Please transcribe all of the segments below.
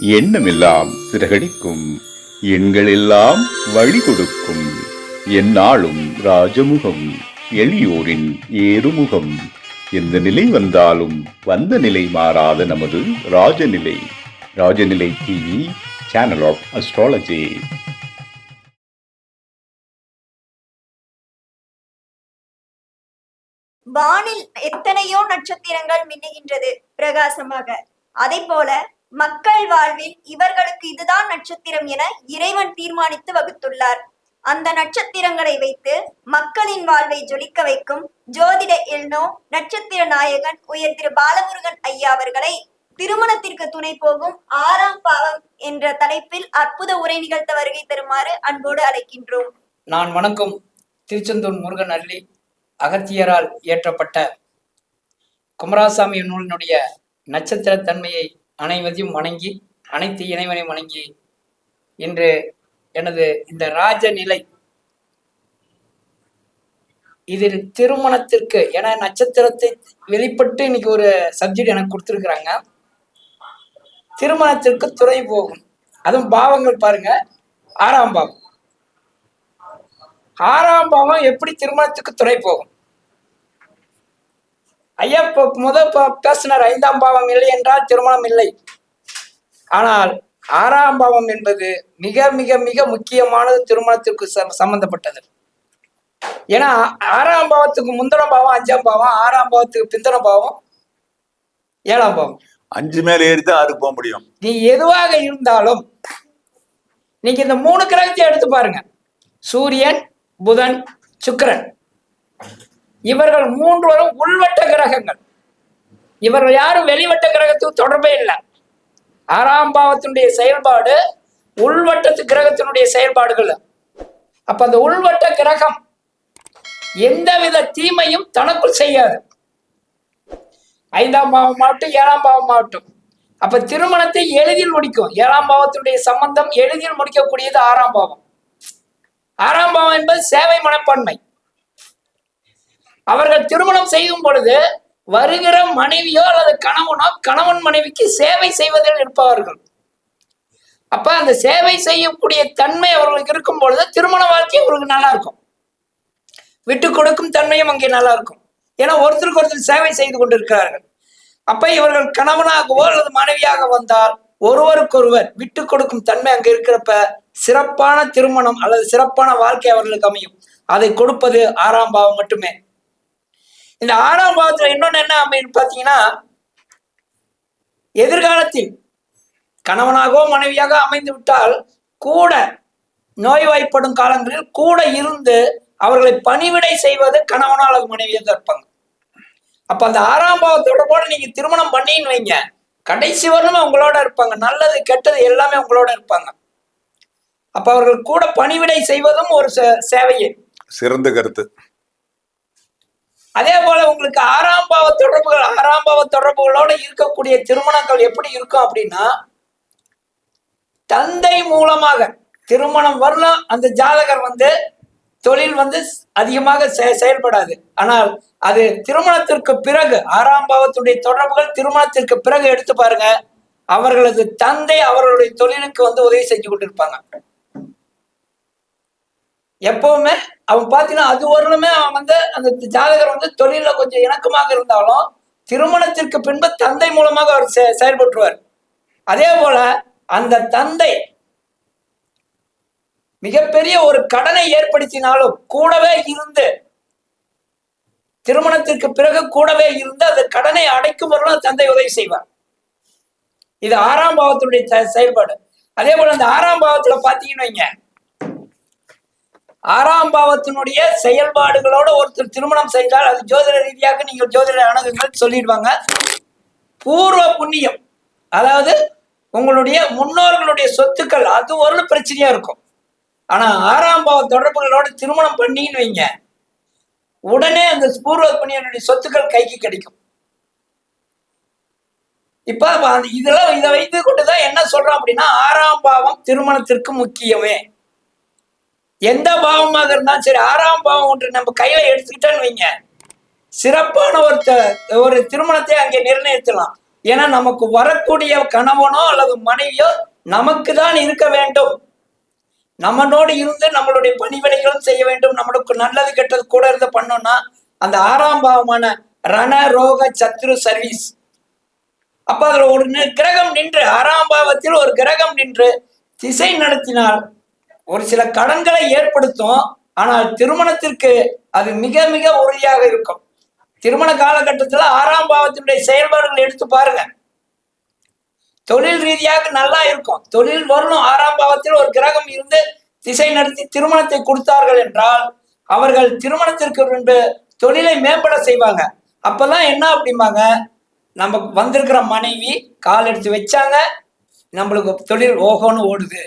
எண்ணமெல்லாம் சிறகடிக்கும். எண்களெல்லாம் வழி கொடுக்கும் எந்நாளும் ராஜமுகம் எளியோரின் ஏறுமுகம். எந்த நிலை வந்தாலும் வந்த நிலை மாறாத நமது Rajanilai. Rajanilai TV channel of astrology வானில் எத்தனையோ நட்சத்திரங்கள் மின்னுகின்றது பிரகாசமாக. அதை போல மக்கள் வாழ்வில் இவர்களுக்கு இதுதான் நட்சத்திரம் என இறைவன் தீர்மானித்து வகுத்துள்ளார். அந்த நட்சத்திரங்களை வைத்து மக்களின் வாழ்வை ஜொலிக்க வைக்கும் ஜோதிட எல்னோ நட்சத்திர நாயகன் உயர் திரு பாலமுருகன் ஐயா அவர்களை திருமணத்திற்கு துணை போகும் ஆறாம் பாவம் என்ற தலைப்பில் அற்புத உரை நிகழ்த்த வருகை தருமாறு அன்போடு அழைக்கின்றோம். நான் வணக்கம். திருச்செந்தூர் முருகன் அள்ளி அகத்தியரால் இயற்றப்பட்ட குமராசாமி நூலினுடைய நட்சத்திர தன்மையை அனைவதையும் வணங்கி அனைத்து இறைவனையும் வணங்கி இன்று எனது இந்த ராஜநிலை இதில் திருமணத்திற்கு என நட்சத்திரத்தை வெளிப்பட்டு இன்னைக்கு ஒரு சப்ஜெக்ட் எனக்கு கொடுத்துருக்குறாங்க. திருமணத்திற்கு துறை போகும். அதுவும் பாவங்கள் பாருங்க. ஆறாம் பாவம். ஆறாம் பாவம் எப்படி திருமணத்துக்கு துறை போகும்? ஐயா இப்போ முத ப- பேசினார் ஐந்தாம் பாவம் இல்லை என்றால் திருமணம் இல்லை. ஆனால் ஆறாம் பாவம் என்பது மிக மிக மிக முக்கியமானது திருமணத்திற்கு சம்பந்தப்பட்டது. ஏன்னா ஆறாம் பாவத்துக்கு முந்தின பாவம் அஞ்சாம் பாவம் ஆறாம் பாவத்துக்கு பிந்தின பாவம் ஏழாம் பாவம். அஞ்சு மேல ஏறி தான் ஆறுக்கு போக முடியும். நீ எதுவாக இருந்தாலும் நீங்க இந்த மூணு கிரகத்தை எடுத்து பாருங்க. சூரியன் புதன் சுக்கிரன். இவர்கள் மூன்றுவரும் உள்வட்ட கிரகங்கள். இவர்கள் யாரும் வெளிவட்ட கிரகத்துக்கு தொடர்பே இல்லை. ஆறாம் பாவத்தினுடைய செயல்பாடு உள்வட்டத்து கிரகத்தினுடைய செயல்பாடுகள். அப்ப அந்த உள்வட்ட கிரகம் எந்தவித தீமையும் தனக்குள் செய்யாது. ஐந்தாம் பாவம் மாவட்டம் ஏழாம் பாவம் ஆகட்டும் அப்ப திருமணத்தை எளிதில் முடிக்கும். ஏழாம் பாவத்தினுடைய சம்பந்தம் எளிதில் முடிக்கக்கூடியது ஆறாம் பாவம். ஆறாம் பாவம் என்பது சேவை மனப்பான்மை. அவர்கள் திருமணம் செய்யும் பொழுது வருகிற மனைவியோ அல்லது கணவனோ கணவன் மனைவிக்கு சேவை செய்வதில் இருப்பவர்கள். அப்ப அந்த சேவை செய்யக்கூடிய தன்மை அவர்களுக்கு இருக்கும் பொழுது திருமண வாழ்க்கை அவர்களுக்கு நல்லா இருக்கும். விட்டு கொடுக்கும் தன்மையும் அங்கே நல்லா இருக்கும். ஏன்னா ஒருத்தருக்கு ஒருத்தர் சேவை செய்து கொண்டிருக்கிறார்கள். அப்ப இவர்கள் கணவனாகவோ அல்லது மனைவியாக வந்தால் ஒருவருக்கொருவர் விட்டு கொடுக்கும் தன்மை அங்க இருக்கிறப்ப சிறப்பான திருமணம் அல்லது சிறப்பான வாழ்க்கை அவர்களுக்கு அமையும். அதை கொடுப்பது ஆறாம் பாவம் மட்டுமே. இந்த ஆறாம் பாவத்துல இன்னொன்னு என்ன அப்படின்னு பாத்தீங்கன்னா எதிர்காலத்தில் கணவனாகவோ மனைவியாக அமைந்து விட்டால் கூட நோய்வாய்ப்படும் காலங்களில் கூட இருந்து அவர்களை பணிவிடை செய்வது கணவனால் அல்லது மனைவியை தான் இருப்பாங்க. அப்ப அந்த ஆறாம் பாவத்தோட கூட நீங்க திருமணம் பண்ணின்னு வைங்க. கடைசி வரலும் உங்களோட இருப்பாங்க. நல்லது கெட்டது எல்லாமே உங்களோட இருப்பாங்க. அப்ப அவர்கள் கூட பணிவிடை செய்வதும் ஒரு சே- சேவையே. சிறந்த கருத்து. அதே போல உங்களுக்கு ஆறாம் பாவ தொடர்புகள் ஆறாம் பாவ தொடர்புகளோட இருக்கக்கூடிய திருமணங்கள் எப்படி இருக்கும் அப்படின்னா தந்தை மூலமாக திருமணம் வரலாம் அந்த ஜாதகர் வந்து தொழில் வந்து அதிகமாக செ- செயல்படாது. ஆனால் அது திருமணத்திற்கு பிறகு ஆறாம் பாவத்துடைய தொடர்புகள் திருமணத்திற்கு பிறகு எடுத்து பாருங்க அவர்களது தந்தை அவர்களுடைய தொழிலுக்கு வந்து உதவி செஞ்சு கொண்டிருப்பாங்க. எப்பவுமே அவன் பார்த்தீங்கன்னா அது வரலுமே அவன் வந்து அந்த ஜாதகர் வந்து தொழிலில் கொஞ்சம் இணக்கமாக இருந்தாலும் திருமணத்திற்கு பின்பு தந்தை மூலமாக அவர் செ- செயல்பட்டுருவார். அதே போல அந்த தந்தை மிகப்பெரிய ஒரு கடனை ஏற்படுத்தினாலும் கூடவே இருந்து திருமணத்திற்கு பிறகு கூடவே இருந்து அந்த கடனை அடைக்கும் வரலும் தந்தை உதவி செய்வார். இது ஆறாம் பாவத்தினுடைய செ- செயல்பாடு. அதே போல அந்த ஆறாம் பாவத்துல பாத்தீங்கன்னு வைங்க. ஆறாம் பாவத்தினுடைய செயல்பாடுகளோட ஒருத்தர் திருமணம் செய்தால் அது ஜோதிட ரீதியாக நீங்கள் ஜோதிட அணுகுங்கள் சொல்லிடுவாங்க. பூர்வ புண்ணியம் அதாவது உங்களுடைய முன்னோர்களுடைய சொத்துக்கள் அது ஒரு பிரச்சனையா இருக்கும். ஆனா ஆறாம் பாவ தொடர்புகளோட திருமணம் பண்ணின்னு வைங்க. உடனே அந்த பூர்வ புண்ணியனுடைய சொத்துக்கள் கைக்கு கிடைக்கும். இப்ப அந்த இதெல்லாம் இதை வைத்து கொண்டுதான் என்ன சொல்றோம் அப்படின்னா ஆறாம் பாவம் திருமணத்திற்கு முக்கியமே. எந்த பாவமாக இருந்தாலும் சரி ஆறாம் பாவம் ஒன்று நம்ம கையில எடுத்துக்கிட்டோன்னு வைங்க. சிறப்பான ஒரு ஒரு திருமணத்தை அங்கே நிர்ணயிக்கலாம் ஏன்னா நமக்கு வரக்கூடிய கணவனோ அல்லது மனைவியோ நமக்கு தான் இருக்க வேண்டும். நம்மளோடு இருந்து நம்மளுடைய பணிவிடைகளும் செய்ய வேண்டும். நம்மளுக்கு நல்லது கெட்டது கூட இருந்து பண்ணோம்னா அந்த ஆறாம் பாவமான ரண ரோக சத்ரு சர்வீஸ். அப்ப அதுல ஒரு கிரகம் நின்று ஆறாம் பாவத்தில் ஒரு கிரகம் நின்று திசை நடத்தினால் ஒரு சில கடன்களை ஏற்படுத்தும் ஆனால் திருமணத்திற்கு அது மிக மிக உறுதியாக இருக்கும். திருமண காலகட்டத்தில் ஆறாம் பாவத்தினுடைய செயல்பாடுகள் எடுத்து பாருங்க. தொழில் ரீதியாக நல்லா இருக்கும். தொழில் வரணும். ஆறாம் பாவத்தில் ஒரு கிரகம் இருந்து திசை நடத்தி திருமணத்தை கொடுத்தார்கள் என்றால் அவர்கள் திருமணத்திற்கு முன்பு தொழிலை மேம்பட செய்வாங்க. அப்பதான் என்ன அப்படிம்பாங்க? நம்ம வந்திருக்கிற மனைவி கால் எடுத்து வச்சாங்க. நம்மளுக்கு தொழில் ஓஹோன்னு ஓடுது.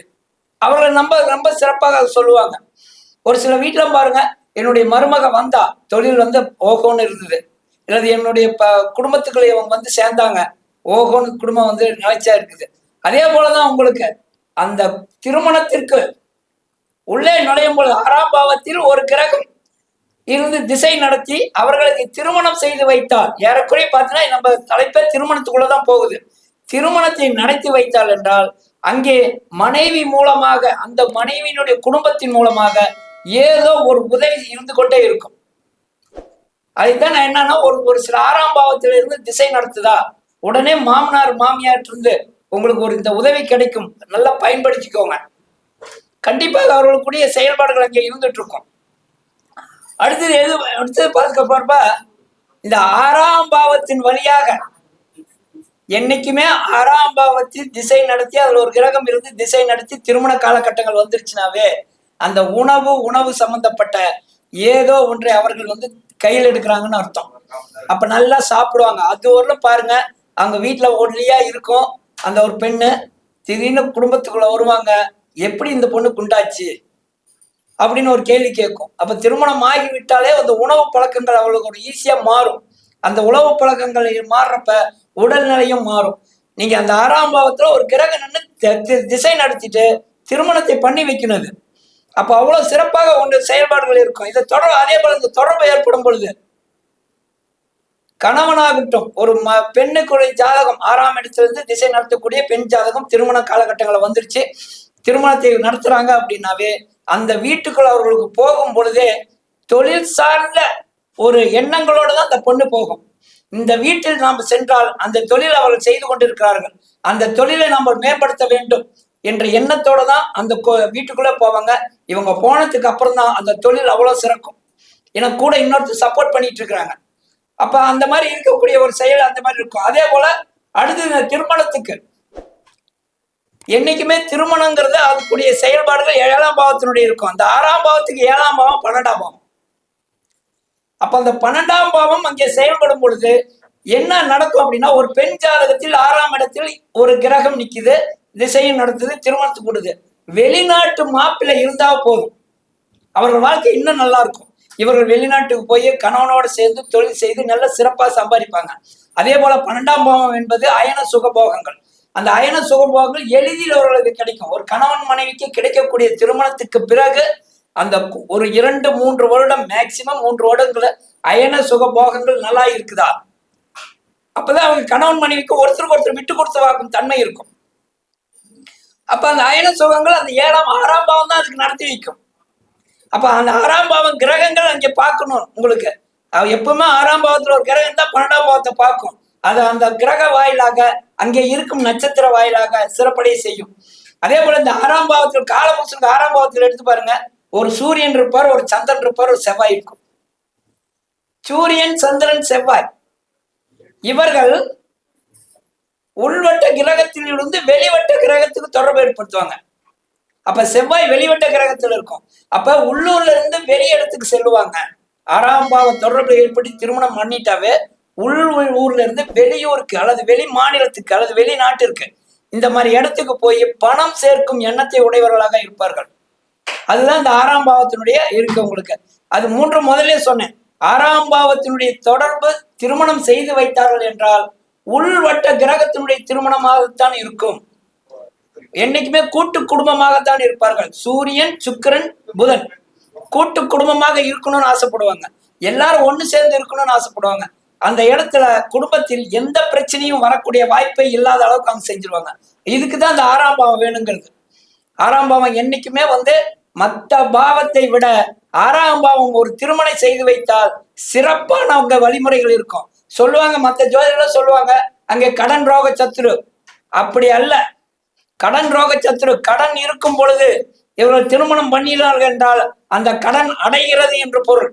அவர்கள் நம்ம ரொம்ப சிறப்பாக அதை சொல்லுவாங்க. ஒரு சில வீட்டில் பாருங்க என்னுடைய மருமக வந்தா தொழில் வந்து ஓகோன்னு இருந்தது. அல்லது என்னுடைய ப குடும்பத்துக்குள்ளே இவங்க வந்து சேர்ந்தாங்க. ஓகோன்னு குடும்பம் வந்து நிலைச்சா இருக்குது. அதே போலதான் உங்களுக்கு அந்த திருமணத்திற்கு உள்ளே நுழையும் பொழுது ஆறாம் பாவத்தில் ஒரு கிரகம் இருந்து திசை நடத்தி அவர்களுக்கு திருமணம் செய்து வைத்தால் ஏறக்குறைய பார்த்தீங்கன்னா நம்ம தலைப்பே திருமணத்துக்குள்ளதான் போகுது. திருமணத்தை நடத்தி வைத்தால் என்றால் அங்கே மனைவி மூலமாக அந்த மனைவியினுடைய குடும்பத்தின் மூலமாக ஏதோ ஒரு உதவி இருந்து கொண்டே இருக்கும். அதுதான் நான் என்னன்னா ஒரு ஒரு சில ஆறாம் பாவத்திலிருந்து திசை நடத்துதா? உடனே மாமனார் மாமியார் இருந்து உங்களுக்கு ஒரு இந்த உதவி கிடைக்கும். நல்லா பயன்படுத்திக்கோங்க. கண்டிப்பாக அவர்களுக்குரிய செயல்பாடுகள் அங்கே இருந்துட்டு இருக்கும். அடுத்தது எது அடுத்தது பார்க்க போறப்ப இந்த ஆறாம் பாவத்தின் வழியாக என்னைக்குமே ஆறாம் பாவத்தில் திசை நடத்தி அதுல ஒரு கிரகம் இருந்து திசை நடத்தி திருமண காலகட்டங்கள் வந்துருச்சுனாவே அந்த உணவு உணவு சம்பந்தப்பட்ட ஏதோ ஒன்றை அவர்கள் வந்து கையில் எடுக்கிறாங்கன்னு அர்த்தம். அப்ப நல்லா சாப்பிடுவாங்க. அது வரலும் பாருங்க அவங்க வீட்டுல ஒல்லியா இருக்கும். அந்த ஒரு பெண்ணு திடீர்னு குடும்பத்துக்குள்ள வருவாங்க. எப்படி இந்த பொண்ணு குண்டாச்சு அப்படின்னு ஒரு கேள்வி கேட்கும். அப்ப திருமணம் ஆகி விட்டாலே அந்த உணவு பழக்கங்கள் அவளுக்கு ஒரு ஈஸியா மாறும். அந்த உழவு பழக்கங்கள் மாறுறப்ப உடல்நிலையும் மாறும். நீங்க அந்த ஆறாம் பாவத்துல ஒரு கிரகம் நின்று தி- தி- திசை நடத்திட்டு திருமணத்தை பண்ணி வைக்கணும் அப்போ அப்ப அவ்வளவு சிறப்பாக ஒன்று செயல்பாடுகள் இருக்கும். இதை தொடர் அதே போல இந்த தொடர்பு ஏற்படும் பொழுது கணவனாகட்டும் ஒரு ம பெண்ணுக்குரிய ஜாதகம் ஆறாம் இடத்துல இருந்து திசை நடத்தக்கூடிய பெண் ஜாதகம் திருமண காலகட்டங்களில் வந்துருச்சு. திருமணத்தை நடத்துறாங்க அப்படின்னாவே அந்த வீட்டுக்குள் அவர்களுக்கு போகும் பொழுதே தொழில் சார்ந்த ஒரு எண்ணங்களோட தான் அந்த பொண்ணு போகும். இந்த வீட்டில் நாம் சென்றால் அந்த தொழில் அவர்கள் செய்து கொண்டிருக்கிறார்கள். அந்த தொழிலை நம்ம மேம்படுத்த வேண்டும் என்ற எண்ணத்தோட தான் அந்த வீட்டுக்குள்ளே போவாங்க. இவங்க போனதுக்கு அப்புறம் தான் அந்த தொழில் அவ்வளோ சிறக்கும். எனக்கு கூட இன்னொருத்தர் சப்போர்ட் பண்ணிட்டு இருக்கிறாங்க அப்போ அந்த மாதிரி இருக்கக்கூடிய ஒரு செயல் அந்த மாதிரி இருக்கும். அதே போல அடுத்து திருமணத்துக்கு. என்னைக்குமே திருமணங்கிறது அதுக்குரிய செயல்பாடுகள் ஏழாம் பாவத்தினுடைய இருக்கும். அந்த ஆறாம் பாவத்துக்கு ஏழாம் பாவம் பன்னெண்டாம் பாவம். அப்ப அந்த பன்னெண்டாம் பாவம் அங்கே செயல்படும் பொழுது என்ன நடக்கும் அப்படின்னா ஒரு பெண் ஜாதகத்தில் ஆறாம் இடத்தில் ஒரு கிரகம் நிக்குது திசையும் நடத்துது திருமணத்துக்கு கொடுது வெளிநாட்டு மாப்பிள்ளை இருந்தா போதும். அவர்கள் வாழ்க்கை இன்னும் நல்லா இருக்கும். இவர்கள் வெளிநாட்டுக்கு போய் கணவனோட சேர்ந்து தொழில் செய்து நல்ல சிறப்பா சம்பாதிப்பாங்க. அதே போல பன்னெண்டாம் பாவம் என்பது அயன சுகபோகங்கள். அந்த அயன சுகபோகங்கள் எளிதில் அவர்களுக்கு கிடைக்கும். ஒரு கணவன் மனைவிக்கு கிடைக்கக்கூடிய திருமணத்துக்கு பிறகு அந்த ஒரு இரண்டு மூன்று வருடம் மேக்சிமம் மூன்று வருடங்கள அயன சுகபோகங்கள் நல்லா இருக்குதா? அப்பதான் அவங்க கணவன் மனைவிக்கு ஒருத்தருக்கு ஒருத்தர் விட்டு கொடுத்து வாக்கும் தன்மை இருக்கும். அப்ப அந்த அயன சுகங்கள் அந்த ஏழாம் ஆறாம் பாவம் தான் அதுக்கு நடத்தி வைக்கும். அப்ப அந்த ஆறாம் பாவம் கிரகங்கள் அங்கே பார்க்கணும் உங்களுக்கு. எப்பவுமே ஆறாம் பாவத்துல ஒரு கிரகம் தான் பன்னெண்டாம் பாவத்தை பார்க்கும். அது அந்த கிரக வாயிலாக அங்கே இருக்கும் நட்சத்திர வாயிலாக சிறப்படைய செய்யும். அதே போல இந்த ஆறாம் பாவத்தில் காலபுஷனுக்கு ஆறாம் பாவத்தில் எடுத்து பாருங்க. ஒரு சூரியன் இருப்பார் ஒரு சந்திரன் இருப்பார் ஒரு செவ்வாய் இருக்கும். சூரியன் சந்திரன் செவ்வாய். இவர்கள் உள்வட்ட கிரகத்தில் இருந்து வெளிவட்ட கிரகத்துக்கு தொடர்பு ஏற்படுத்துவாங்க. அப்ப செவ்வாய் வெளிவட்ட கிரகத்தில் இருக்கும். அப்ப உள்ளூர்ல இருந்து வெளி இடத்துக்கு செல்லுவாங்க. ஆறாம் பாவ தொடர்பு ஏற்படுத்தி திருமணம் பண்ணிட்டாவே உள் ஊர்ல இருந்து வெளியூருக்கு அல்லது வெளி மாநிலத்துக்கு அல்லது வெளிநாட்டிற்கு இந்த மாதிரி இடத்துக்கு போய் பணம் சேர்க்கும் எண்ணத்தை உடையவர்களாக இருப்பார்கள். அதுதான் இந்த ஆறாம் பாவத்தினுடைய இருக்கு உங்களுக்கு. அது மூன்று முதலே சொன்னேன். ஆறாம் பாவத்தினுடைய தொடர்பு திருமணம் செய்து வைத்தார்கள் என்றால் உள்வட்ட கிரகத்தினுடைய திருமணமாகத்தான் இருக்கும். என்னைக்குமே கூட்டு குடும்பமாகத்தான் இருப்பார்கள். சூரியன் சுக்கிரன் புதன். கூட்டு குடும்பமாக இருக்கணும்னு ஆசைப்படுவாங்க. எல்லாரும் ஒண்ணு சேர்ந்து இருக்கணும்னு ஆசைப்படுவாங்க. அந்த இடத்துல குடும்பத்தில் எந்த பிரச்சனையும் வரக்கூடிய வாய்ப்பே இல்லாத அளவுக்கு அவங்க செஞ்சிருவாங்க. இதுக்கு தான் அந்த ஆறாம் பாவம் வேணுங்கிறது. ஆறாம் பாவம் என்னைக்குமே வந்து மற்ற பாவத்தை விட ஆறாம் பாவம் ஒரு திருமணம் செய்து வைத்தால் சிறப்பான அவங்க வழிமுறைகள் இருக்கும். சொல்லுவாங்க மற்ற ஜோதிடர்கள் சொல்லுவாங்க அங்கே கடன் ரோக சத்துரு. அப்படி அல்ல. கடன் ரோக சத்துரு கடன் இருக்கும் பொழுது இவர்கள் திருமணம் பண்ணினார்கள் என்றால் அந்த கடன் அடைகிறது என்று பொருள்.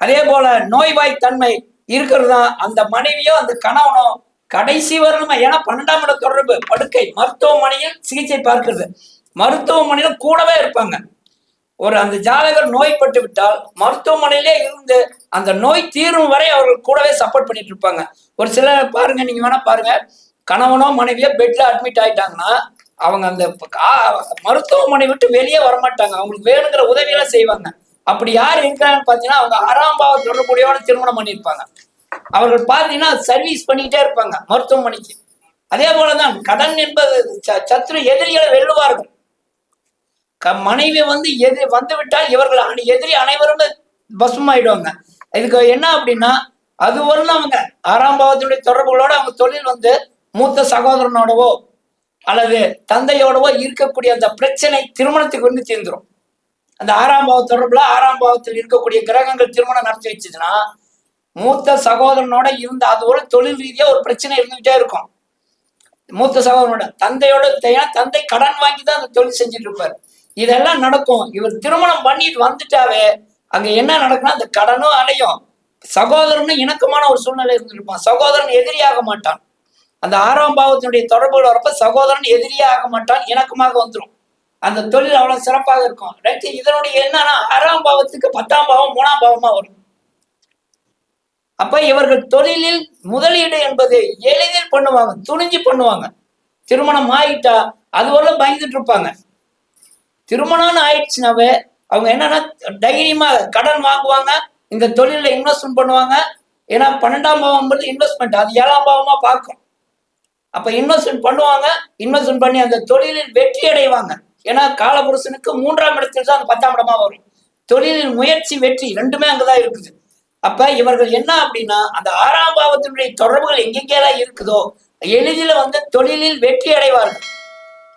அதே போல நோய்வாய் தன்மை இருக்கிறது தான். அந்த மனைவியோ அந்த கணவனோ கடைசி வரணுமா ஏன்னா பன்னெண்டாம் இட தொடர்பு படுக்கை மருத்துவமனையில் சிகிச்சை பார்க்கிறது. மருத்துவமனையில் கூடவே இருப்பாங்க. ஒரு அந்த ஜாதகர் நோய்பட்டு விட்டால் மருத்துவமனையிலே இருந்து அந்த நோய் தீரும் வரை அவர்கள் கூடவே சப்போர்ட் பண்ணிட்டு இருப்பாங்க. ஒரு சில பாருங்க நீங்க வேணா பாருங்க. கணவனோ மனைவியோ பெட்ல அட்மிட் ஆயிட்டாங்கன்னா அவங்க அந்த கா- மருத்துவமனை விட்டு வெளியே வரமாட்டாங்க. அவங்களுக்கு வேணுங்கிற உதவியெல்லாம் செய்வாங்க. அப்படி யார் இருக்கிறாங்கன்னு பார்த்தீங்கன்னா அவங்க ஆறாம் தொடர்புடையோட திருமணம் பண்ணியிருப்பாங்க. அவர்கள் பார்த்தீங்கன்னா சர்வீஸ் பண்ணிக்கிட்டே இருப்பாங்க மருத்துவமனைக்கு. அதே போலதான் கடன் என்பது ச- சத்துரு எதிரிகளை வெல்லுவார்கள். மனைவி வந்து எது வந்து விட்டால் இவர்கள் அணி- எதிரி அனைவரும் பசுமாயிடுவாங்க. இதுக்கு என்ன அப்படின்னா அது வரலாம் அவங்க ஆறாம் பாவத்தினுடைய தொடர்புகளோட அவங்க தொழில் வந்து மூத்த சகோதரனோடவோ அல்லது தந்தையோடவோ இருக்கக்கூடிய அந்த பிரச்சனை திருமணத்துக்கு வந்து தீர்ந்துடும் அந்த ஆறாம் பாவ தொடர்புல ஆறாம் பாவத்தில் இருக்கக்கூடிய கிரகங்கள் திருமணம் நடத்தி வச்சதுன்னா மூத்த சகோதரனோட இருந்த அது ஒரு தொழில் ரீதியா ஒரு பிரச்சனை இருந்துகிட்டே இருக்கும். மூத்த சகோதரனோட தந்தையோட தந்தை கடன் வாங்கி தான் அந்த தொழில் செஞ்சுட்டு இருப்பார். இதெல்லாம் நடக்கும். இவர் திருமணம் பண்ணிட்டு வந்துட்டாவே அங்க என்ன நடக்கும்னா அந்த கடனும் அலையும் சகோதரனும் இணக்கமான ஒரு சூழ்நிலை இருந்திருப்பான். சகோதரன் எதிரியாக மாட்டான். அந்த ஆறாம் பாவத்தினுடைய தொடர்புகள் வரப்ப சகோதரன் எதிரியே ஆக மாட்டான் இணக்கமாக வந்துடும் அந்த தொழில் அவ்வளவு சிறப்பாக இருக்கும். ரைட்டு இதனுடைய என்னன்னா ஆறாம் பாவத்துக்கு பத்தாம் பாவம் மூணாம் பாவமா வரும். அப்ப இவர்கள் தொழிலில் முதலீடு என்பது எளிதில் பண்ணுவாங்க துணிஞ்சு பண்ணுவாங்க. திருமணம் ஆயிட்டா அது வரல பயந்துட்டு இருப்பாங்க. திருமணம்னு ஆயிடுச்சுனாவே அவங்க என்னன்னா தைரியமா கடன் வாங்குவாங்க இந்த தொழில இன்வெஸ்ட்மெண்ட் பண்ணுவாங்க. ஏன்னா பன்னெண்டாம் பாவம் இன்வெஸ்ட்மெண்ட் அது ஏழாம் பாவமா பார்க்கும். அப்ப இன்வெஸ்ட்மெண்ட் பண்ணுவாங்க இன்வெஸ்ட்மெண்ட் பண்ணி அந்த தொழிலில் வெற்றி அடைவாங்க. ஏன்னா காலபுருஷனுக்கு மூன்றாம் இடத்தில் தான் அந்த பத்தாம் இடமா வரும். தொழிலில் முயற்சி வெற்றி ரெண்டுமே அங்கதான் இருக்குது. அப்ப இவர்கள் என்ன அப்படின்னா அந்த ஆறாம் பாவத்தினுடைய தொடர்புகள் எங்கெங்கெல்லாம் இருக்குதோ எளிதில் வந்து தொழிலில் வெற்றி அடைவார்கள்.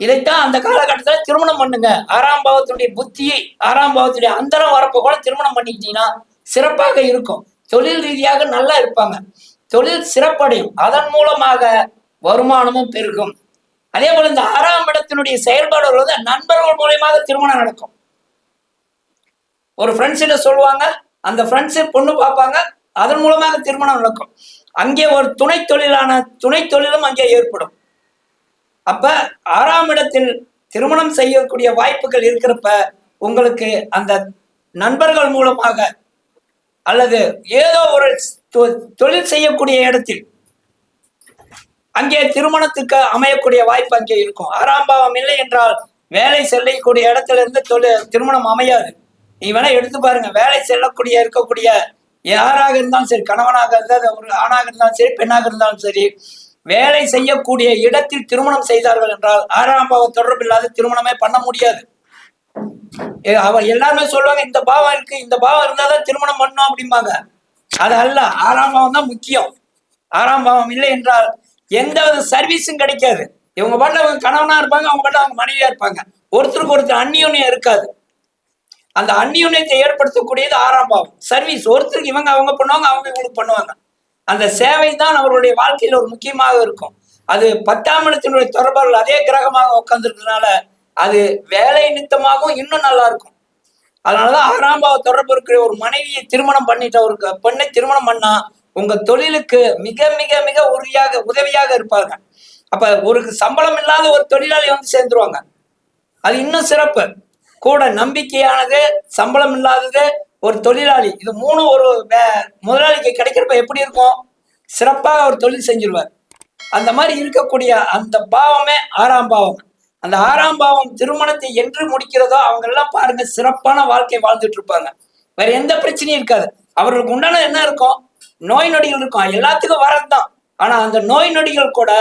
இதைத்தான் அந்த காலகட்டத்தில் திருமணம் பண்ணுங்க. ஆறாம் பாவத்துடைய புத்தி ஆறாம் பாவத்துடைய அந்தரம் வரப்போ கூட திருமணம் பண்ணிக்கிட்டீங்கன்னா சிறப்பாக இருக்கும். தொழில் ரீதியாக நல்லா இருப்பாங்க. தொழில் சிறப்படையும். அதன் மூலமாக வருமானமும் பெருகும். அதே போல இந்த ஆறாம் இடத்தினுடைய செயல்பாடுகள் வந்து நண்பர்கள் மூலியமாக திருமணம் நடக்கும். ஒரு ஃப்ரெண்ட்ஸிட்ட சொல்லுவாங்க அந்த ஃப்ரெண்ட்ஸு பொண்ணு பார்ப்பாங்க அதன் மூலமாக திருமணம் நடக்கும். அங்கே ஒரு துணை தொழிலான துணை தொழிலும் அங்கே ஏற்படும். அப்ப ஆறாம் இடத்தில் திருமணம் செய்யக்கூடிய வாய்ப்புகள் இருக்கிறப்ப உங்களுக்கு அந்த நண்பர்கள் மூலமாக அல்லது ஏதோ ஒரு தொ- தொழில் செய்யக்கூடிய இடத்தில் அங்கே திருமணத்துக்கு அமையக்கூடிய வாய்ப்பு அங்கே இருக்கும். ஆறாம் பாவம் இல்லை என்றால் வேலை செல்லக்கூடிய இடத்துல இருந்து தொழில் திருமணம் அமையாது. நீ வேணா எடுத்து பாருங்க. வேலை செல்லக்கூடிய இருக்கக்கூடிய யாராக இருந்தாலும் சரி கணவனாக இருந்தால் ஒரு ஆணாக இருந்தாலும் சரி பெண்ணாக இருந்தாலும் சரி வேலை செய்யக்கூடிய இடத்தில் திருமணம் செய்தார்கள் என்றால் ஆறாம் பாவ தொடர்பு இல்லாத திருமணமே பண்ண முடியாது. ஏ, எல்லாருமே சொல்லுவாங்க இந்த பாவம் இருக்கு இந்த பாவம் இருந்தாதான் திருமணம் பண்ணணும் அப்படிம்பாங்க. அது அல்ல ஆறாம் பாவம் தான் முக்கியம். ஆறாம் பாவம் இல்லை என்றால் எந்த வித சர்வீஸும் கிடைக்காது. இவங்க பாட்டில் அவங்க கணவனா இருப்பாங்க அவங்க பாட்டில் அவங்க மனைவியா இருப்பாங்க. ஒருத்தருக்கு ஒருத்தர் அந்நியோன்யம் இருக்காது. அந்த அந்நியோன்யத்தை ஏற்படுத்தக்கூடியது ஆறாம் பாவம். சர்வீஸ் ஒருத்தருக்கு இவங்க அவங்க பண்ணுவாங்க அவங்க இவங்களுக்கு பண்ணுவாங்க. அந்த சேவை தான் அவர்களுடைய வாழ்க்கையில் ஒரு முக்கியமாக இருக்கும். அது பத்தாம் இடத்தினுடைய தொடர்பாளர்கள் அதே கிரகமாக உட்கார்ந்துருக்கிறதுனால அது வேலை நித்தமாகவும் இன்னும் நல்லா இருக்கும். அதனாலதான் ஆறாம் பாவ தொடர்பு இருக்கிற ஒரு மனைவியை திருமணம் பண்ணிட்ட ஒரு க- பெண்ணை திருமணம் பண்ணா உங்க தொழிலுக்கு மிக மிக மிக உறுதியாக உதவியாக இருப்பாங்க. அப்ப ஒரு சம்பளம் இல்லாத ஒரு தொழிலாளி வந்து சேர்ந்துருவாங்க. அது இன்னும் சிறப்பு. கூட நம்பிக்கையானது சம்பளம் இல்லாதது ஒரு தொழிலாளி இது மூணு ஒரு முதலாளிக்கு கிடைக்கிறப்ப எப்படி இருக்கும்? சிறப்பாக ஒரு தொழில் செஞ்சிருவார். அந்த மாதிரி இருக்கக்கூடிய அந்த பாவமே ஆறாம் பாவம். அந்த ஆறாம் பாவம் திருமணத்தை என்று முடிக்கிறதோ அவங்க எல்லாம் பாருங்க சிறப்பான வாழ்க்கை வாழ்ந்துட்டு இருப்பாங்க வேற எந்த பிரச்சனையும் இருக்காது. அவர்களுக்கு உண்டான என்ன இருக்கும்? நோய் நொடிகள் இருக்கும். எல்லாத்துக்கும் வரதுதான். ஆனா அந்த நோய் நொடிகள் கூட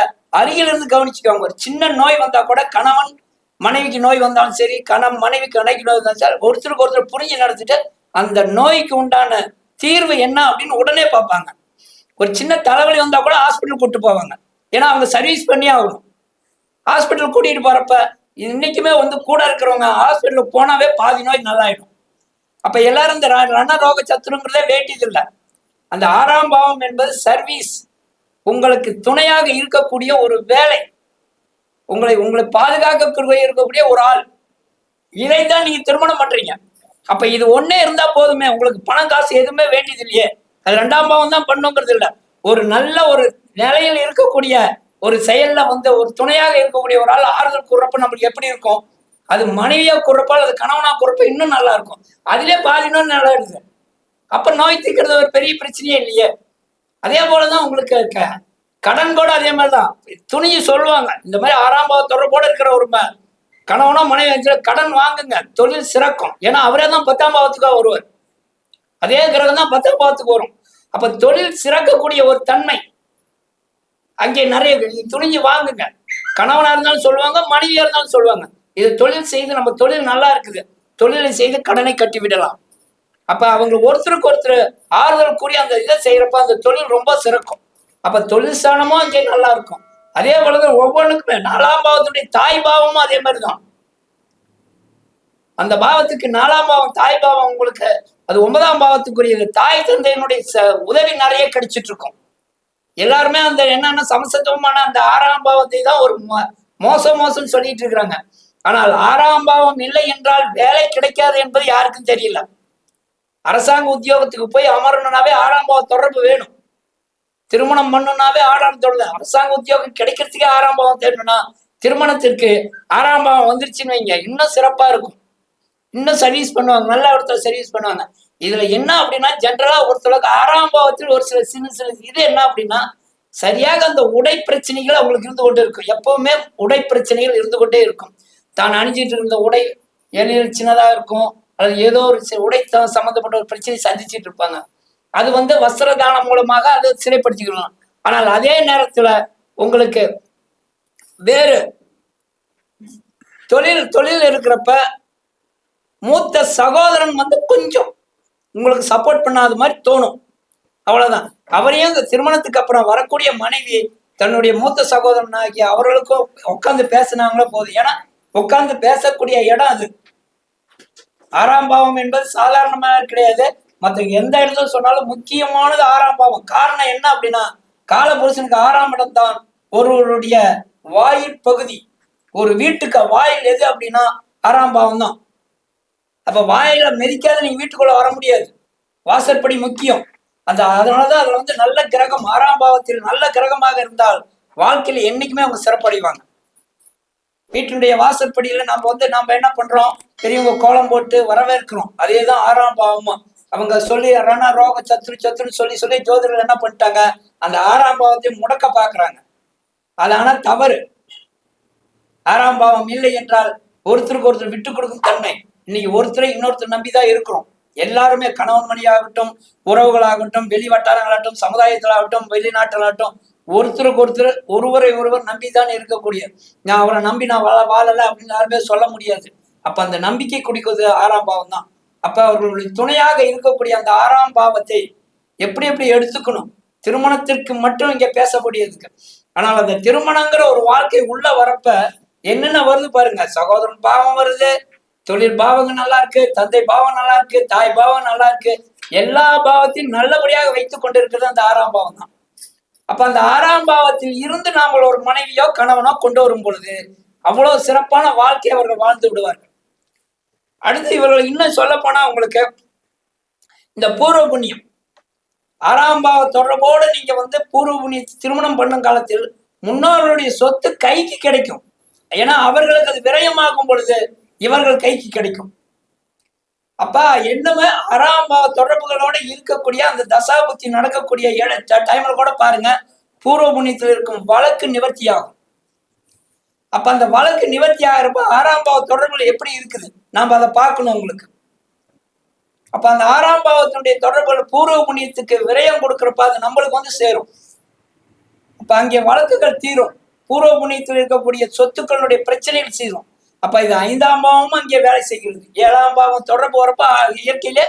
அருகில் இருந்து கவனிச்சுக்கோங்க. ஒரு சின்ன நோய் வந்தா கூட கணவன் மனைவிக்கு நோய் வந்தாலும் சரி கணவன் மனைவிக்கு அணைக்கு நோய் வந்தாலும் சரி ஒருத்தருக்கு ஒருத்தர் புரிஞ்சு நடத்திட்டு அந்த நோய்க்கு உண்டான தீர்வு என்ன அப்படின்னு உடனே பார்ப்பாங்க. ஒரு சின்ன தலைவலி வந்தால் கூட ஹாஸ்பிட்டல் கூட்டு போவாங்க. ஏன்னா அவங்க சர்வீஸ் பண்ணி ஆகணும். ஹாஸ்பிட்டல் கூட்டிகிட்டு போகிறப்ப இன்னைக்குமே வந்து கூட இருக்கிறவங்க ஹாஸ்பிட்டலுக்கு போனாவே பாதி நோய் நல்லாயிடும். அப்போ எல்லாரும் இந்த ர- ரண ரோக சத்துருங்கிறதே வேண்டியது இல்லை. அந்த ஆறாம் பாவம் என்பது சர்வீஸ் உங்களுக்கு துணையாக இருக்கக்கூடிய ஒரு வேலை. உங்களை உங்களை பாதுகாக்கக்கூடிய இருக்கக்கூடிய ஒரு ஆள். இதை தான் நீங்கள் திருமணம் பண்ணுறீங்க அப்ப இது ஒன்னே இருந்தா போதுமே. உங்களுக்கு பணம் காசு எதுவுமே வேண்டியது இல்லையே. அது ரெண்டாம் பாவம் தான் பண்ணுங்கிறது இல்ல. ஒரு நல்ல ஒரு நிலையில் இருக்கக்கூடிய ஒரு செயல்ல வந்து ஒரு துணையாக இருக்கக்கூடிய ஒரு ஆள் ஆறுதல் கூறப்ப நம்மளுக்கு எப்படி இருக்கும்? அது மனைவியா கூறப்ப அது கணவனா கூறப்ப இன்னும் நல்லா இருக்கும். அதுலயே பாதி நல்லா இருக்குது. அப்ப நோய் தீர்க்கிறது ஒரு பெரிய பிரச்சனையே இல்லையே. அதே போலதான் உங்களுக்கு இருக்க கடன் கூட அதே மாதிரிதான். துணியை சொல்லுவாங்க. இந்த மாதிரி ஆறாம் பாவ தொடர்போட இருக்கிற ஒரு கணவனோ மனைவி கடன் வாங்குங்க. தொழில் சிறக்கும். ஏன்னா அவரே தான் பத்தாம் பாவத்துக்காக வருவார். அதே கிரகம் தான் பத்தாம் பாவத்துக்கு வரும். அப்ப தொழில் சிறக்கக்கூடிய ஒரு தன்மை. அங்கே நிறைய துணிஞ்சு வாங்குங்க. கணவனா இருந்தாலும் சொல்லுவாங்க மனைவியா இருந்தாலும் சொல்லுவாங்க. இது தொழில் செய்து நம்ம தொழில் நல்லா இருக்குது. தொழிலை செய்து கடனை கட்டி விடலாம். அப்ப அவங்க ஒருத்தருக்கு ஒருத்தர் ஆறுதல் கூறி அந்த இதை செய்யறப்ப அந்த தொழில் ரொம்ப சிறக்கும். அப்ப தொழில் ஸ்தானமும் அங்கே நல்லா இருக்கும். அதே போலதான் ஒவ்வொன்றுக்குமே நாலாம் பாவத்துடைய தாய் பாவமும் அதே மாதிரி தான் அந்த பாவத்துக்கு நாலாம் பாவம் தாய் பாவம் உங்களுக்கு அது ஒன்பதாம் பாவத்துக்குரியது. தாய் தந்தையினுடைய ச- உதவி நிறைய கிடைச்சிட்டு இருக்கும் எல்லாருமே அந்த என்னன்னா சமசத்துவமான அந்த ஆறாம் பாவத்தை தான் ஒரு மோ- மோசம் மோசம் சொல்லிட்டு இருக்கிறாங்க. ஆனால் ஆறாம் பாவம் இல்லை என்றால் வேலை கிடைக்காது என்பது யாருக்கும் தெரியல. அரசாங்க உத்தியோகத்துக்கு போய் அமரணும்னாவே ஆறாம் பாவ தொடர்பு வேணும். திருமணம் பண்ணுனாவே ஆறாம் தொடர்பு அரசாங்க உத்தியோகம் கிடைக்கிறதுக்கே ஆறாம் பாவம் தேடணும்னா திருமணத்திற்கு ஆறாம் பாவம் வந்துருச்சுன்னு வைங்க. இன்னும் சிறப்பா இருக்கும். இன்னும் சர்வீஸ் பண்ணுவாங்க. நல்ல ஒருத்தர் சர்வீஸ் பண்ணுவாங்க. இதுல என்ன அப்படின்னா ஜென்ரலா ஒருத்தருக்கு ஆறாம் பாவத்தில் ஒரு சில சின்ன சின்ன இது என்ன அப்படின்னா சரியாக அந்த உடை பிரச்சனைகள் அவங்களுக்கு இருந்து கொண்டு இருக்கும். எப்பவுமே உடை பிரச்சனைகள் இருந்து கொண்டே இருக்கும். தான் அணிஞ்சிட்டு இருந்த உடை எளிதில் சின்னதா இருக்கும். அல்லது ஏதோ ஒரு உடை சம்மந்தப்பட்ட ஒரு பிரச்சனை சந்திச்சிட்டு இருப்பாங்க. அது வந்து வஸ்திர தானம் மூலமாக அதை சிறைப்படுத்திக்கலாம் ஆனால் அதே நேரத்தில் உங்களுக்கு வேறு தொழில் தொழில் இருக்கிறப்ப மூத்த சகோதரன் வந்து கொஞ்சம் உங்களுக்கு சப்போர்ட் பண்ணாத மாதிரி தோணும். அவ்வளோதான் அவரையும் இந்த திருமணத்துக்கு அப்புறம் வரக்கூடிய மனைவி தன்னுடைய மூத்த சகோதரன் ஆகிய அவர்களுக்கும் உட்காந்து பேசினாங்களோ போதும். ஏன்னா உட்காந்து பேசக்கூடிய இடம் அது. ஆறாம் பாவம் என்பது சாதாரணமாக கிடையாது. மற்ற எந்த இடத்துல சொன்னாலும் முக்கியமானது ஆறாம் பாவம். காரணம் என்ன அப்படின்னா காலபுருஷனுக்கு ஆறாம் இடம் தான் ஒருவருடைய வாயில் பகுதி. ஒரு வீட்டுக்கு வாயில் எது அப்படின்னா ஆறாம் பாவம் தான். அப்ப வாயில மெதிக்காத நீங்க வீட்டுக்குள்ள வர முடியாது. வாசற்படி முக்கியம். அந்த அதனாலதான் அதுல வந்து நல்ல கிரகம் ஆறாம் பாவத்தில் நல்ல கிரகமாக இருந்தால் வாழ்க்கையில என்னைக்குமே அவங்க சிறப்படைவாங்க. வீட்டினுடைய வாசற்படியில நம்ம வந்து நம்ம என்ன பண்றோம்? பெரியவங்க கோலம் போட்டு வரவேற்கிறோம். அதே தான் ஆறாம் பாவமா அவங்க சொல்லி ரண ரோக சத்துரு சத்துருன்னு சொல்லி சொல்லி ஜோதிடர் என்ன பண்ணிட்டாங்க? அந்த ஆறாம் பாவத்தையும் முடக்க பாக்குறாங்க அது ஆனா தவறு. ஆறாம் பாவம் இல்லை என்றால் ஒருத்தருக்கு ஒருத்தர் விட்டு கொடுக்கும் தன்மை. இன்னைக்கு ஒருத்தரை இன்னொருத்தர் நம்பிதான் இருக்கிறோம். எல்லாருமே கணவன் மணியாகட்டும் உறவுகளாகட்டும் வெளி வட்டாரங்களாகட்டும் சமுதாயத்திலாகட்டும் வெளிநாட்டிலாகட்டும் ஒருத்தருக்கு ஒருத்தர் ஒருவரை ஒருவர் நம்பிதான் இருக்கக்கூடிய. நான் அவரை நம்பி நான் வாழ வாழல அப்படின்னு யாருமே சொல்ல முடியாது. அப்ப அந்த நம்பிக்கை குடிக்கிறது ஆறாம் பாவம் தான் அப்ப அவர்களுடைய துணையாக இருக்கக்கூடிய அந்த ஆறாம் பாவத்தை எப்படி எப்படி எடுத்துக்கணும்? திருமணத்திற்கு மட்டும் இங்க பேசக்கூடியதுக்கு. ஆனால் அந்த திருமணங்கிற ஒரு வாழ்க்கை உள்ள வரப்ப என்னென்ன வருது பாருங்க. சகோதரன் பாவம் வருது தொழில் பாவங்கள் நல்லா இருக்கு தந்தை பாவம் நல்லா இருக்கு தாய் பாவம் நல்லா இருக்கு. எல்லா பாவத்தையும் நல்லபடியாக வைத்துக் கொண்டிருக்கிறது அந்த ஆறாம் பாவம் தான். அப்ப அந்த ஆறாம் பாவத்தில் இருந்து நாங்கள் ஒரு மனைவியோ கணவனோ கொண்டு வரும் பொழுது அவ்வளவு சிறப்பான வாழ்க்கையை அவர்கள் வாழ்ந்து விடுவார்கள். அடுத்து இவர்கள் இன்னும் சொல்ல போனா உங்களுக்கு இந்த பூர்வ புண்ணியம். ஆறாம் பாவ தொடர்போடு நீங்க வந்து பூர்வ புண்ணிய திருமணம் பண்ணும் காலத்தில் முன்னோர்களுடைய சொத்து கைக்கு கிடைக்கும். ஏன்னா அவர்களுக்கு அது விரயமாகும் பொழுது இவர்கள் கைக்கு கிடைக்கும். அப்ப என்னமே ஆறாம் பாவ தொடர்புகளோட இருக்கக்கூடிய அந்த தசாபுத்தி நடக்கக்கூடிய டைம்ல கூட பாருங்க பூர்வ புண்ணியத்தில் இருக்கும் வழக்கு நிவர்த்தி ஆகும் அப்ப அந்த வழக்கு நிவர்த்தி ஆகிறப்ப ஆறாம் பாவ தொடர்புகள் எப்படி இருக்குது? நாம் அதை பார்க்கணும் உங்களுக்கு. அப்ப அந்த ஆறாம் பாவத்தினுடைய தொடர்புகள் பூர்வ புண்ணியத்துக்கு விரயம் கொடுக்குறப்ப அது நம்மளுக்கு வந்து சேரும். அப்ப அங்கே வழக்குகள் தீரும். பூர்வ புண்ணியத்தில் இருக்கக்கூடிய சொத்துக்களுடைய பிரச்சனைகள் தீரும். அப்ப இது ஐந்தாம் பாவமும் அங்கே வேலை செய்கிறது. ஏழாம் பாவம் தொடர்பு வரப்ப இயற்கையிலே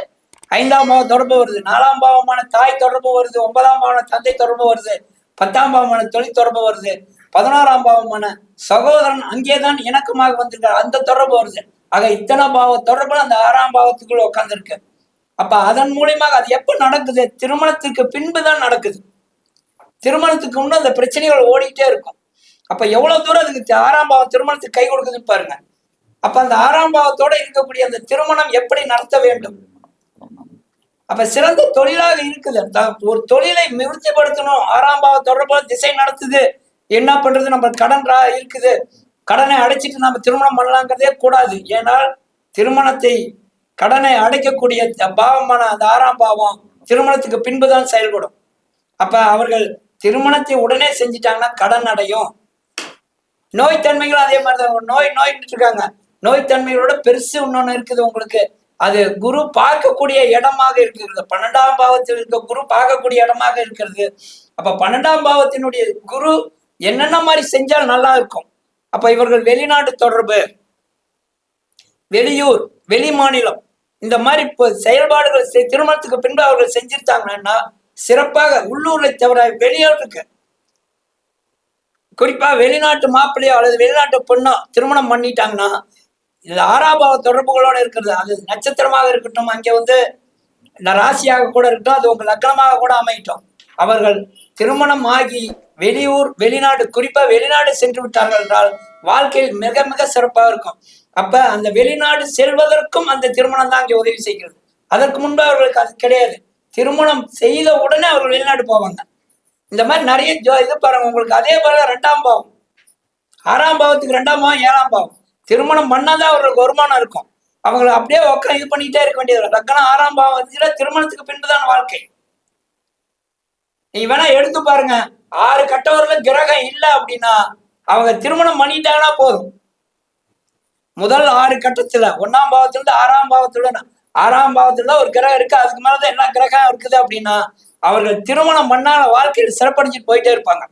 ஐந்தாம் பாவம் தொடர்பு வருது. நாலாம் பாவமான தாய் தொடர்பு வருது. ஒன்பதாம் பாவமான தந்தை தொடர்பு வருது. பத்தாம் பாவமான தொழில் தொடர்பு வருது. பதினாறாம் பாவமான சகோதரன் அங்கேதான் இணக்கமாக வந்திருக்கார். அந்த தொடர்பு வருது. ஆக இத்தனை பாவ தொடர்புல அந்த ஆறாம் பாவத்துக்குள்ள உட்கார்ந்துருக்கு அப்ப அதன் மூலியமாக அது எப்ப நடக்குது? திருமணத்துக்கு பின்பு தான் நடக்குது. திருமணத்துக்கு முன்னே அந்த பிரச்சனைகள் ஓடிட்டே இருக்கும். அப்ப எவ்வளவு தூரம் அதுக்கு ஆறாம் பாவம் திருமணத்துக்கு கை கொடுக்குதுன்னு பாருங்க. அப்ப அந்த ஆறாம் பாவத்தோட இருக்கக்கூடிய அந்த திருமணம் எப்படி நடத்த வேண்டும்? அப்ப சிறந்த தொழிலாக இருக்குது. ஒரு தொழிலை விருத்திப்படுத்தணும் ஆறாம் பாவ தொடர்பு திசை நடத்துது. என்ன பண்றது? நம்ம கடன் இருக்குது. கடனை அடைச்சிட்டு நம்ம திருமணம் பண்ணலாங்கிறதே கூடாது. ஏனால் திருமணத்தை கடனை அடைக்கக்கூடிய த- பாவமான அந்த ஆறாம் பாவம் திருமணத்துக்கு பின்புதான் செயல்படும். அப்ப அவர்கள் திருமணத்தை உடனே செஞ்சிட்டாங்கன்னா கடன் அடையும். நோய் தன்மைகளும் அதே மாதிரி தான். நோய் நோய்ட்டு இருக்காங்க. நோய் தன்மைகளோட பெருசு இன்னொன்னு இருக்குது உங்களுக்கு. அது குரு பார்க்கக்கூடிய இடமாக இருக்கிறது. பன்னெண்டாம் பாவத்தில் இருக்க குரு பார்க்கக்கூடிய இடமாக இருக்கிறது. அப்ப பன்னெண்டாம் பாவத்தினுடைய குரு என்னென்ன மாதிரி செஞ்சால் நல்லா இருக்கும்? அப்ப இவர்கள் வெளிநாட்டு தொடர்பு வெளியூர் வெளி மாநிலம் இந்த மாதிரி இப்போ செயல்பாடுகள் செய்- திருமணத்துக்கு பின்பு அவர்கள் செஞ்சிருந்தாங்கன்னா சிறப்பாக உள்ளூர்ல தவிர வெளியூருக்கு குறிப்பா வெளிநாட்டு மாப்பிள்ளையோ அல்லது வெளிநாட்டு பொண்ணோ திருமணம் பண்ணிட்டாங்கன்னா இது ஆறாபாவ தொடர்புகளோட இருக்கிறது. அது நட்சத்திரமாக இருக்கட்டும் அங்கே வந்து இந்த ராசியாக கூட இருக்கட்டும் அது உங்க லக்னமாக கூட அமையட்டும். அவர்கள் திருமணம் ஆகி வெளியூர் வெளிநாடு குறிப்பா வெளிநாடு சென்று விட்டார்கள் என்றால் வாழ்க்கையில் மிக மிக சிறப்பாக இருக்கும். அப்ப அந்த வெளிநாடு செல்வதற்கும் அந்த திருமணம் தான் இங்கே உதவி செய்கிறது. அதற்கு முன்பு அவர்களுக்கு அது கிடையாது. திருமணம் செய்த உடனே அவர்கள் வெளிநாடு போவாங்க. இந்த மாதிரி நிறைய ஜோ- இது பாருங்க உங்களுக்கு அதே போல ரெண்டாம் பாவம். ஆறாம் பாவத்துக்கு ரெண்டாம் பாவம் ஏழாம் பாவம். திருமணம் பண்ணாதான் அவர்களுக்கு வருமானம் இருக்கும். அவங்களை அப்படியே உட்காந்து இது பண்ணிட்டே இருக்க வேண்டியது டக்குனா ஆறாம் பாவம் வந்துச்சுன்னா திருமணத்துக்கு பின்புதான் வாழ்க்கை. நீ வேணா எடுத்து பாருங்க. ஆறு கட்டவர்களும் கிரகம் இல்லை அப்படின்னா அவங்க திருமணம் பண்ணிட்டாங்கன்னா போதும். முதல் ஆறு கட்டத்துல ஒன்னாம் பாவத்திலிருந்து ஆறாம் பாவத்துல ஆறாம் பாவத்துல ஒரு கிரகம் இருக்கு. அதுக்கு மேலதான் எல்லா கிரகம் இருக்குது அப்படின்னா அவர்கள் திருமணம் பண்ணால வாழ்க்கையில் சிறப்படைஞ்சிட்டு போயிட்டே இருப்பாங்க.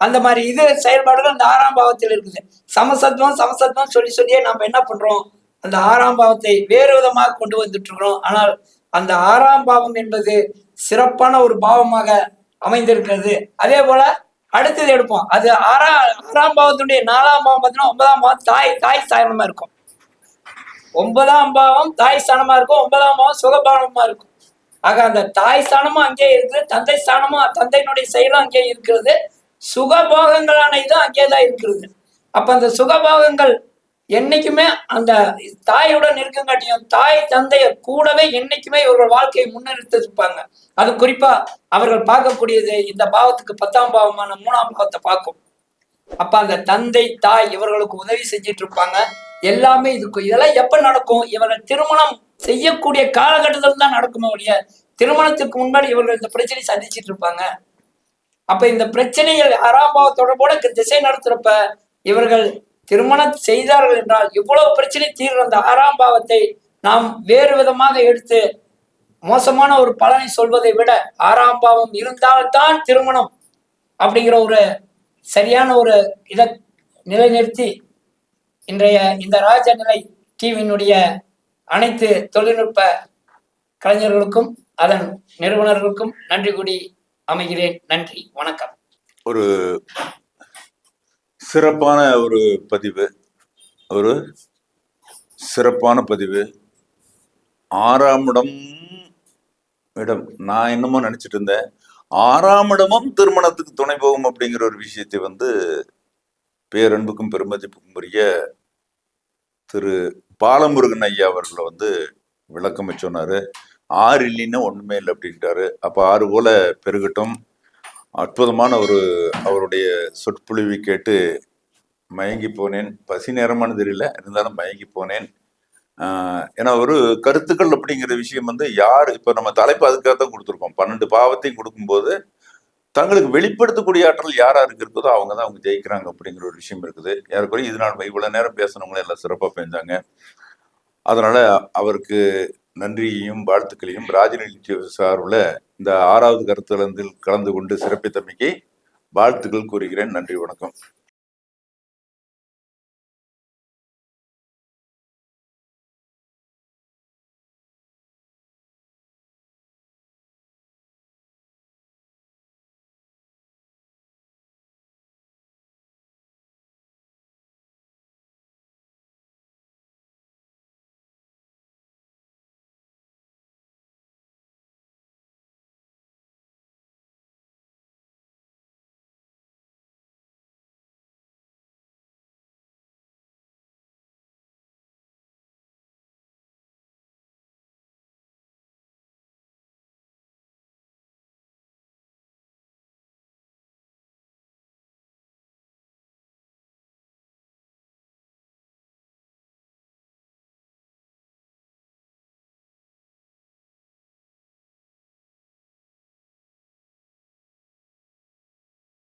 அந்த மாதிரி இது செயல்பாடுகள் அந்த ஆறாம் பாவத்தில் இருக்குது. சமசத்துவம் சமசத்துவம் சொல்லி சொல்லியே நம்ம என்ன பண்றோம்? அந்த ஆறாம் பாவத்தை வேறு விதமாக கொண்டு வந்துட்டு இருக்கிறோம். ஆனால் அந்த ஆறாம் பாவம் என்பது சிறப்பான ஒரு பாவமாக அமைந்திருக்கிறது. அதே போல அடுத்தது எடுப்போம். அது ஆறாம் ஆறாம் பாவத்துடைய நாலாம் பாவம் பார்த்தீங்கன்னா ஒன்பதாம் பாவம் தாய் தாய் ஸ்தானமா இருக்கும். ஒன்பதாம் பாவம் தாய் ஸ்தானமா இருக்கும். ஒன்பதாம் பாவம் சுகபானமா இருக்கும். ஆக அந்த தாய் ஸ்தானமும் அங்கே இருக்குது. தந்தை ஸ்தானமும் தந்தையினுடைய செயலும் அங்கே இருக்கிறது. சுகபோகங்களான அனைத்தும் அங்கே தான் இருக்கிறது. அப்ப அந்த சுகபோகங்கள் என்னைக்குமே அந்த தாயுடன் இருக்கங்காட்டியும் தாய் தந்தைய கூடவே என்னைக்குமே இவர்கள் வாழ்க்கையை முன்னெடுத்திருப்பாங்க. அது குறிப்பா அவர்கள் பார்க்கக்கூடியது இந்த பாவத்துக்கு பத்தாம் பாவமான மூணாம் பாவத்தை பார்க்கும். அப்ப அந்த தந்தை தாய் இவர்களுக்கு உதவி செஞ்சிட்டு இருப்பாங்க எல்லாமே இதுக்கு இதெல்லாம் எப்ப நடக்கும்? இவர்கள் திருமணம் செய்யக்கூடிய காலகட்டத்தில் தான் நடக்குமே ஒழிய திருமணத்துக்கு முன்னாடி இவர்கள் இந்த பிரச்சனை சந்திச்சிட்டு இருப்பாங்க அப்ப இந்த பிரச்சனைகள் ஆறாம் பாவ திசை நடத்துறப்ப இவர்கள் திருமணம் செய்தார்கள் என்றால் இவ்வளவு பிரச்சனை தீர்ற அந்த ஆறாம் பாவத்தை நாம் வேறு விதமாக எடுத்து மோசமான ஒரு பலனை சொல்வதை விட ஆறாம் பாவம் இருந்தால்தான் திருமணம் அப்படிங்கிற ஒரு சரியான ஒரு இதை நிலைநிறுத்தி இன்றைய இந்த ராஜநிலை டிவியினுடைய அனைத்து தொழில்நுட்ப கலைஞர்களுக்கும் அதன் நிறுவனர்களுக்கும் நன்றி கூடி அமைகிறேன். நன்றி. வணக்கம். ஒரு சிறப்பான ஒரு பதிவு. ஒரு சிறப்பான பதிவு. ஆறாம் இடம் இடம். நான் என்னமோ நினச்சிட்டு இருந்தேன். ஆறாம் இடமும் திருமணத்துக்கு துணை போகும் அப்படிங்கிற ஒரு விஷயத்தை வந்து பேரன்புக்கும் பெருமதிப்புக்கும் உரிய திரு பாலமுருகன் ஐயா அவர்களை வந்து விளக்கம் சொன்னார். ஆறு இல்லைன்னா ஒன்றுமே இல்லை அப்படின்ட்டாரு. அப்போ ஆறு போல பெருகட்டும். அற்புதமான ஒரு அவருடைய சொற்பொழிவை கேட்டு மயங்கி போனேன். பசி நேரமானது தெரியல இருந்தாலும் மயங்கி போனேன். ஏன்னா ஒரு கருத்துக்கள் அப்படிங்கிற விஷயம் வந்து யார் இப்போ நம்ம தலைப்பு அதுக்காக தான் கொடுத்துருக்கோம். பன்னெண்டு பாவத்தையும் கொடுக்கும்போது தங்களுக்கு வெளிப்படுத்தக்கூடிய ஆற்றல் யாரா இருக்கிறதோ அவங்க தான் அவங்க ஜெயிக்கிறாங்க அப்படிங்கிற ஒரு விஷயம் இருக்குது. ஏறக்குறைய இது நாள் இவ்வளோ நேரம் பேசினவங்களே எல்லாம் சிறப்பாக பேஞ்சாங்க. அதனால் அவருக்கு நன்றியையும் வாழ்த்துக்களையும் ராஜநிலை சார்பில் இந்த ஆறாவது கருத்தரங்கில் கலந்து கொண்டு சிறப்பித்தமைக்கு வாழ்த்துக்கள் கூறுகிறேன். நன்றி வணக்கம்.